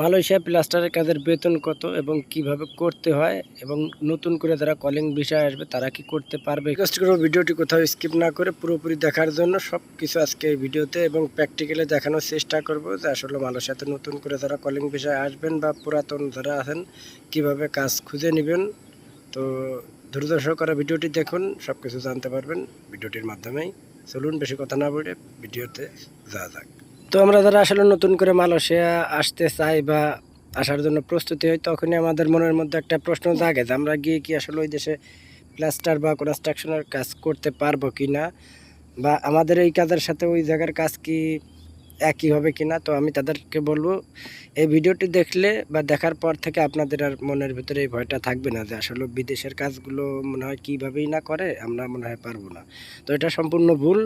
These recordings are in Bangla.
মালয়েশিয়া প্লাস্টারের কাজের বেতন কত এবং কীভাবে করতে হয় এবং নতুন করে যারা কলিং বিষয় আসবে, তারা কি করতে পারবে? ভিডিওটি কোথাও স্কিপ না করে পুরোপুরি দেখার জন্য সব কিছু আজকে এই ভিডিওতে এবং প্র্যাকটিক্যালে দেখানোর চেষ্টা করব যে আসলে মালয়েশিয়াতে নতুন করে যারা কলিং বিষয় আসবেন বা পুরাতন যারা আছেন, কীভাবে কাজ খুঁজে নেবেন। তো ধৈর্য সহকারে ভিডিওটি দেখুন সব কিছু জানতে পারবেন ভিডিওটির মাধ্যমেই। চলুন, বেশি কথা না বলে ভিডিওতে যা যাক। তো আমরা যারা আসলে নতুন করে মালয়েশিয়া আসতে চাই বা আসার জন্য প্রস্তুতি হই, তখনই আমাদের মনের মধ্যে একটা প্রশ্ন জাগে যে আমরা গিয়ে কি আসলে ওই দেশে প্লাস্টার বা কনস্ট্রাকশনের কাজ করতে পারব কি না বা আমাদের এই কাজের সাথে ওই জায়গার কাজ কি একই হবে কি না তো আমি তাদেরকে বলব, এই ভিডিওটি দেখলে বা দেখার পর থেকে আপনাদের আর মনের ভিতরে এই ভয়টা থাকবে না যে আসলে বিদেশের কাজগুলো মনে হয় কীভাবেই না করে, আমরা মনে হয় পারব না। তো এটা সম্পূর্ণ ভুল।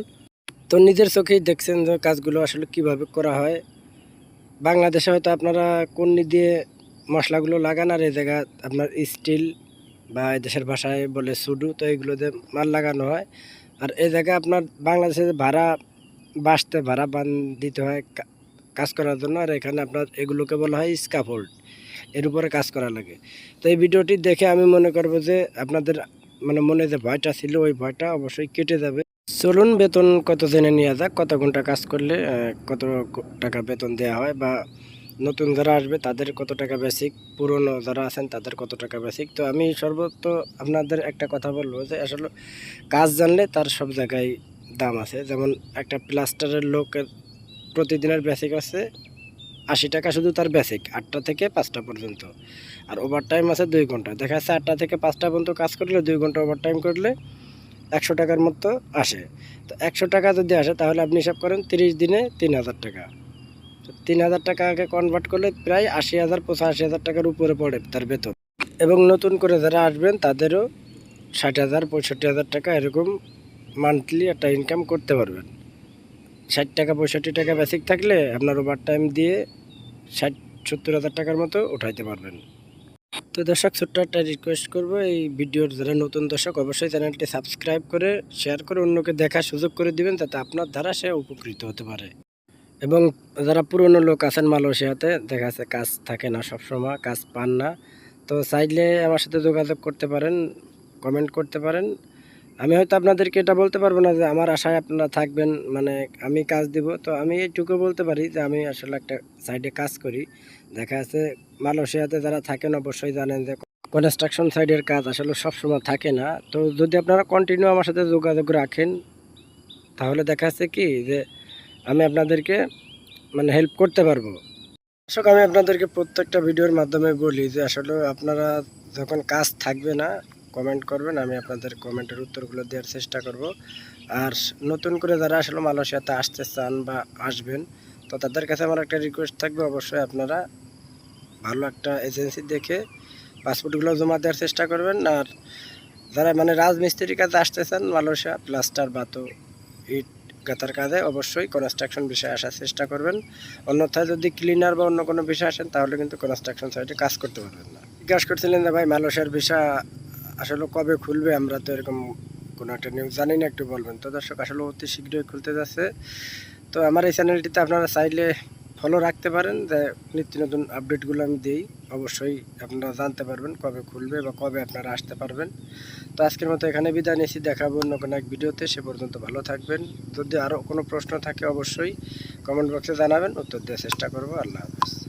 তো নিজের চোখেই দেখছেন যে কাজগুলো আসলে কীভাবে করা হয়। বাংলাদেশে হয়তো আপনারা কন্নি দিয়ে মশলাগুলো লাগান আর এই জায়গা আপনার স্টিল বা দেশের ভাষায় বলে সুডু, তো এগুলো দিয়ে মাল লাগানো হয়। আর এই জায়গা আপনার বাংলাদেশে ভাড়া বাসতে ভাড়া বান দিতে হয় কাজ করার জন্য। আর এখানে আপনার এগুলোকে বলা হয় স্কাফোল্ড এর উপরে কাজ করা লাগে। তো এই ভিডিওটি দেখে আমি মনে করব যে আপনাদের মানে মনে যে ভয়টা ছিল, ওই ভয়টা অবশ্যই কেটে যাবে। চলুন, বেতন কত জেনে নেওয়া যাক। কত ঘণ্টা কাজ করলে কত টাকা বেতন দেওয়া হয় বা নতুন যারা আসবে, তাদের কত টাকা বেসিক, পুরনো যারা আছেন, তাদের কত টাকা বেসিক। তো আমি সর্বত আপনাদের একটা কথা বলব যে, আসলে কাজ জানলে তার সব জায়গায় দাম আছে। যেমন একটা প্লাস্টারের লোকের প্রতিদিনের বেসিক আছে আশি টাকা শুধু তার বেসিক, আটটা থেকে পাঁচটা পর্যন্ত। আর ওভার টাইম আছে দুই ঘণ্টা। দেখা যাচ্ছে আটটা থেকে পাঁচটা পর্যন্ত কাজ করলে দুই ঘণ্টা ওভার টাইম করলে একশো টাকার মতো আসে। তো একশো টাকা যদি আসে, তাহলে আপনি হিসাব করেন তিরিশ দিনে তিন হাজার টাকা। তো তিন হাজার টাকাকে কনভার্ট করলে প্রায় আশি হাজার, পঁচাশি হাজার টাকার উপরে পড়ে তার বেতন। এবং নতুন করে যারা আসবেন, তাদেরও ষাট হাজার, পঁয়ষট্টি হাজার টাকা এরকম মান্থলি একটা ইনকাম করতে পারবেন। ষাট টাকা, পঁয়ষট্টি টাকা বেসিক থাকলে আপনার ওভার টাইম দিয়ে ষাট, সত্তর হাজার টাকার মতো উঠাইতে পারবেন। তো দর্শক, ছোট্ট একটা রিকোয়েস্ট করব, এই ভিডিওর যারা নতুন দর্শক, অবশ্যই চ্যানেলটি সাবস্ক্রাইব করে শেয়ার করে অন্যকে দেখার সুযোগ করে দিবেন, যাতে আপনার দ্বারা সে উপকৃত হতে পারে। এবং যারা পুরনো লোক আছেন মালয়েশিয়াতে, দেখা যাচ্ছে কাজ থাকে না সবসময়, কাজ পান না, তো চাইলে আমার সাথে যোগাযোগ করতে পারেন কমেন্ট করতে পারেন। আমি হয়তো আপনাদেরকে এটা বলতে পারব না যে আমার আশায় আপনারা থাকবেন মানে আমি কাজ দিব, তো আমি এইটুকু বলতে পারি যে আমি আসলে একটা সাইডে কাজ করি। দেখা যাচ্ছে মালয়েশিয়াতে যারা থাকেন অবশ্যই জানেন যে কনস্ট্রাকশন সাইডের কাজ আসলে সবসময় থাকে না। তো যদি আপনারা কন্টিনিউ আমার সাথে যোগাযোগ রাখেন, তাহলে দেখা যাচ্ছে কি যে আমি আপনাদেরকে মানে হেল্প করতে পারব। দর্শক, আমি আপনাদেরকে প্রত্যেকটা ভিডিওর মাধ্যমে বলি যে আসলে আপনারা যখন কাজ থাকবে না কমেন্ট করবেন, আমি আপনাদের কমেন্টের উত্তরগুলো দেওয়ার চেষ্টা করব। আর নতুন করে যারা আসলে মালয়েশিয়াতে আসতে চান বা আসবেন তো তাদের কাছে আমার একটা রিকোয়েস্ট থাকবে, অবশ্যই আপনারা ভালো একটা এজেন্সি দেখে পাসপোর্টগুলো জমা দেওয়ার চেষ্টা করবেন। আর যারা মানে রাজমিস্ত্রির কাজে আসতে চান মালয়েশিয়া, প্লাস্টার বা তো ইট গাতার কাজে, অবশ্যই কনস্ট্রাকশন বিষয়ে আসার চেষ্টা করবেন। অন্যথায় যদি ক্লিনার বা অন্য কোনো বিষয় আসেন, তাহলে কিন্তু কনস্ট্রাকশন সাইডে কাজ করতে পারবেন না। জিজ্ঞাসা করছিলেন যে, ভাই, মালয়েশিয়ার ভিসা আসলে কবে খুলবে? আমরা তো এরকম কোনো একটা নিউজ জানি না, একটু বলবেন। তো দর্শক, আসলে অতি শীঘ্রই খুলতে যাচ্ছে। তো আমার এই চ্যানেলটিতে আপনারা চাইলে ফলো রাখতে পারেন, যে নিত্য নতুন আপডেটগুলো আমি দিই। অবশ্যই আপনারা জানতে পারবেন কবে খুলবে বা কবে আপনারা আসতে পারবেন। তো আজকের মতো এখানে বিদায় নিয়েছি দেখাবো অন্য কোনো এক ভিডিওতে সে পর্যন্ত ভালো থাকবেন। যদি আরও কোনো প্রশ্ন থাকে অবশ্যই কমেন্ট বক্সে জানাবেন, উত্তর দেওয়ার চেষ্টা করব। আল্লাহ হাফেজ।